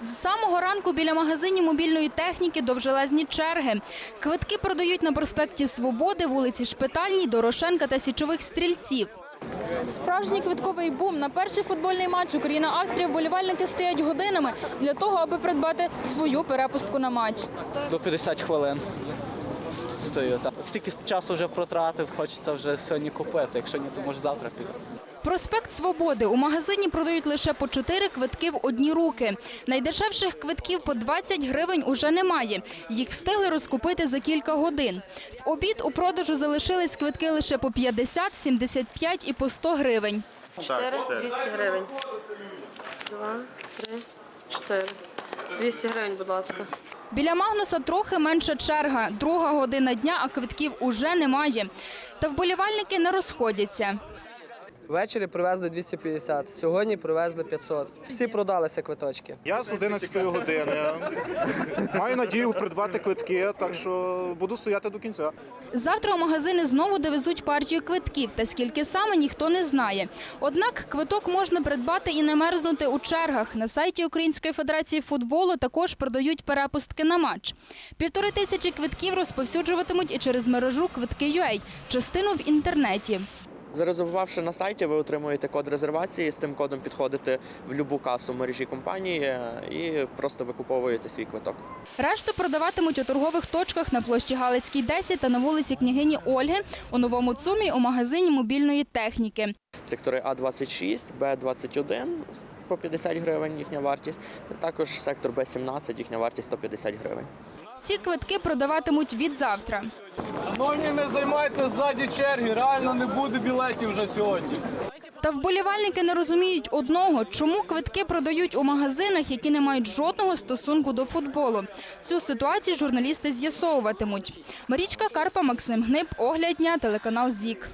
З самого ранку біля магазинів мобільної техніки довжелезні черги. Квитки продають на проспекті Свободи, вулиці Шпитальній, Дорошенка та Січових стрільців. Справжній квитковий бум на перший футбольний матч Україна-Австрія вболівальники стоять годинами для того, аби придбати свою перепустку на матч. До 50 хвилин стою. Там. Стільки часу вже протратив, хочеться вже сьогодні купити. Якщо ні, то може завтра піду. Проспект Свободи у магазині продають лише по 4 квитки в одні руки. Найдешевших квитків по 20 гривень уже немає. Їх встигли розкупити за кілька годин. В обід у продажу залишились квитки лише по 50, 75 і по 100 гривень. 4, 200 гривень. Два, три, чотири. 200 гривень, будь ласка. Біля Магнуса трохи менша черга. Друга година дня, а квитків уже немає. Та вболівальники не розходяться. Ввечері привезли 250, сьогодні привезли 500. Всі продалися квиточки. Я з 11 години. Маю надію придбати квитки, так що буду стояти до кінця. Завтра у магазини знову довезуть партію квитків, та скільки саме ніхто не знає. Однак квиток можна придбати і не мерзнути у чергах. На сайті Української федерації футболу також продають перепустки на матч. Півтори тисячі квитків розповсюджуватимуть і через мережу квитки.ua, частину в інтернеті. Зарезервувавши на сайті, ви отримуєте код резервації. З цим кодом підходите в будь-яку касу мережі компанії е, і просто викуповуєте свій квиток. Решту продаватимуть у торгових точках на площі Галицькій 10 та на вулиці княгині Ольги, у новому ЦУМі у магазині мобільної техніки. Сектори А26, Б21 по 50 гривень їхня вартість. Також сектор Б17, їхня вартість 150 гривень. Ці квитки продаватимуть від завтра. Шановні, не займайте ззаді черги, реально не буде білетів вже сьогодні. Та вболівальники не розуміють одного, чому квитки продають у магазинах, які не мають жодного стосунку до футболу. Цю ситуацію журналісти з'ясовуватимуть. Марічка Карпа, Максим Гниб, Огляд дня, телеканал ЗІК.